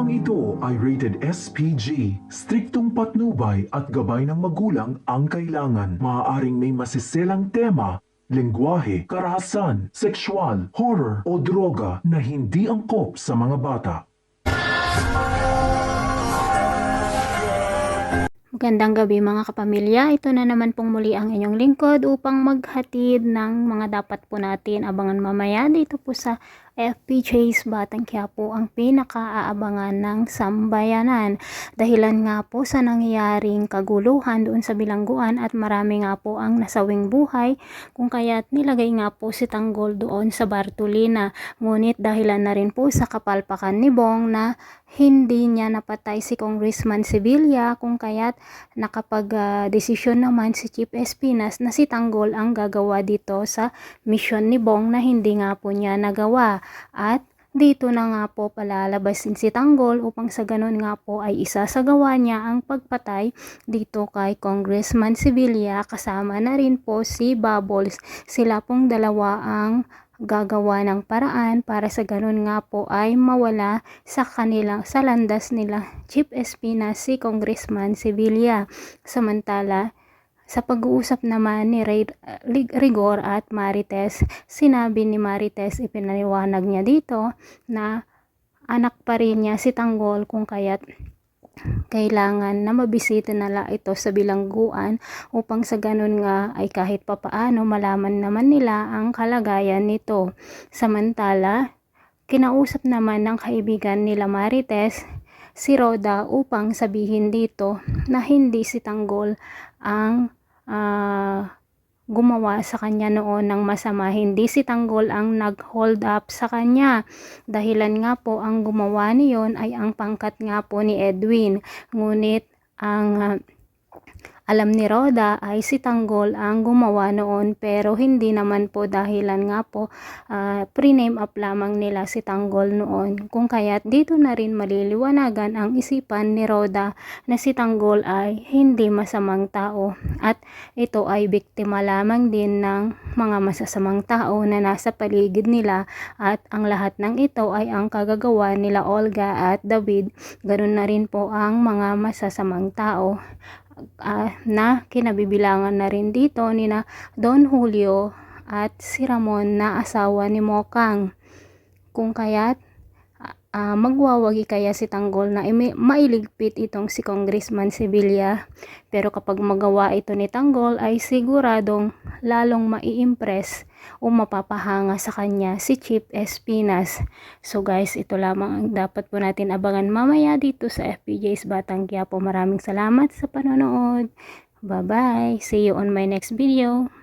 ito ay rated SPG. Striktong patnubay at gabay ng magulang ang kailangan. Maaaring may masiselang tema, lengguwahe, karahasan, sexual, horror o droga na hindi angkop sa mga bata. Magandang gabi mga kapamilya. Ito na naman pong muli ang inyong lingkod upang maghatid ng mga dapat po natin abangan mamaya dito po sa FPJ's Batang Quiapo ang pinakaaabangan ng sambayanan. Dahilan nga po sa nangyayaring kaguluhan doon sa bilangguan at marami nga po ang nasawing buhay kung kaya't nilagay nga po si Tanggol doon sa Bartolina. Ngunit dahilan na rin po sa kapalpakan ni Bong na hindi niya napatay si Congressman Sevilla kung kaya't nakapag-desisyon naman si Chief Espinas na si Tanggol ang gagawa dito sa misyon ni Bong na hindi nga po niya nagawa. At dito na nga po palalabasin si Tanggol upang sa ganun nga po ay isasagawa niya ang pagpatay dito kay Congressman Sevilla kasama na rin po si Bubbles. Sila pong dalawa ang gagawa ng paraan para sa ganun nga po ay mawala sa kanilang sa landas nila Chief Espinas si Congressman Sevilla. Samantala, sa pag-uusap naman ni Ray, Rigor at Marites, sinabi ni Marites, ipinaliwanag niya dito na anak pa rin niya si Tanggol kung kaya't kailangan na mabisita nila ito sa bilangguan upang sa ganun nga ay kahit papaano malaman naman nila ang kalagayan nito. Samantala, kinausap naman ng kaibigan nila Marites si Roda upang sabihin dito na hindi si Tanggol ang ah, gumawa sa kanya noon ng masama. Hindi si Tanggol ang nag-hold up sa kanya. Dahilan nga po ang gumawa niyon ay ang pangkat nga po ni Edwin. Ngunit ang ah, alam ni Roda ay si Tanggol ang gumawa noon pero hindi naman po dahilan nga po ah, pre-name up lamang nila si Tanggol noon. Kung kaya't dito na rin maliliwanagan ang isipan ni Roda na si Tanggol ay hindi masamang tao at ito ay biktima lamang din ng mga masasamang tao na nasa paligid nila at ang lahat ng ito ay ang kagagawa nila Olga at David. Ganun na rin po ang mga masasamang tao ah, na kinabibilangan na rin dito ni na Don Julio at si Ramon na asawa ni Mokang. Kung kaya't ah, magwawagi kaya si Tanggol na mailigpit itong si Congressman Sevilla. Pero kapag magawa ito ni Tanggol ay siguradong lalong mai-impress o mapapahanga sa kanya si Chief Espinas. So guys, ito lamang ang dapat po natin abangan mamaya dito sa FPJ's Batang Quiapo. Maraming salamat sa panonood. Bye-bye. See you on my next video.